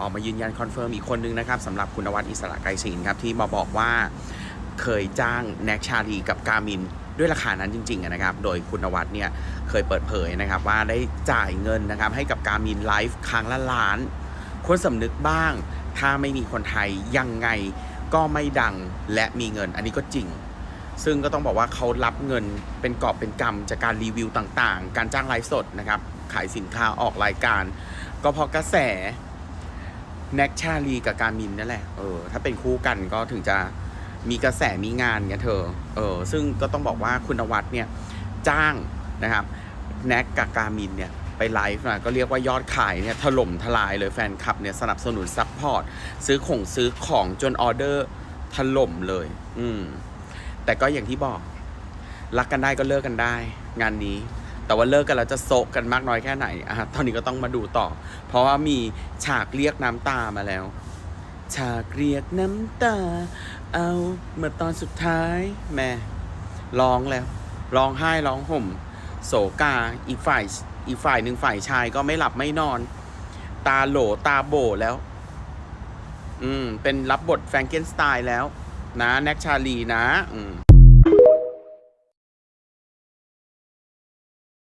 ออกมายืนยันคอนเฟิร์มอีกคนนึงนะครับสำหรับคุณวัดอิสระไกรศิลป์ครับที่มาบอกว่าเคยจ้างแน็กชาลีกับกามินด้วยราคานั้นจริงๆนะครับ โดยคุณวัดเนี่ยเคยเปิดเผยนะครับว่าได้จ่ายเงินนะครับให้กับกามินไลฟ์ครั้งละล้าน ควรสำนึกบ้าง ถ้าไม่มีคนไทยยังไงก็ไม่ดังและมีเงิน อันนี้ก็จริง ซึ่งก็ต้องบอกว่าเขารับเงินเป็นกอบเป็นกำจากการรีวิวต่างๆ การจ้างไลฟ์สดนะครับ ขายสินค้าออกรายการ ก็เพราะกระแส แน็กชาลีกับการมินนั่นแหละ เออ ถ้าเป็นคู่กันก็ถึงจะมีกระแสมีงานไงเธอ เออ ซึ่งก็ต้องบอกว่าคุณวัดเนี่ยจ้างนะครับแน็กกับการมินเนี่ยไปไลฟ์นะก็เรียกว่ายอดขายเนี่ยถล่มทลายเลยแฟนคลับเนี่ยสนับสนุนซัพพอร์ตซื้อของซื้อของจนออเดอร์ถล่มเลย อืม แต่ก็อย่างที่บอก รักกันได้ก็เลิกกันได้ งานนี้ แต่ว่าเลิกกันแล้วจะโซกกันมากน้อยแค่ไหนอะตอนนี้ก็ต้องมาดูต่อ เพราะว่ามีฉากเรียกน้ำตามาแล้ว ฉากเรียกน้ำตา เอาเมื่อตอนสุดท้ายแม่ร้องแล้วร้องไห้ร้องห่ม โศกาอีกฝ่ายอีกฝ่ายหนึ่งฝ่ายชายก็ไม่หลับไม่นอน ตาโหลตาโบแล้ว อืมเป็นรับบทแฟรงเกนสไตน์แล้ว นะแน็กชาลีนะ อืม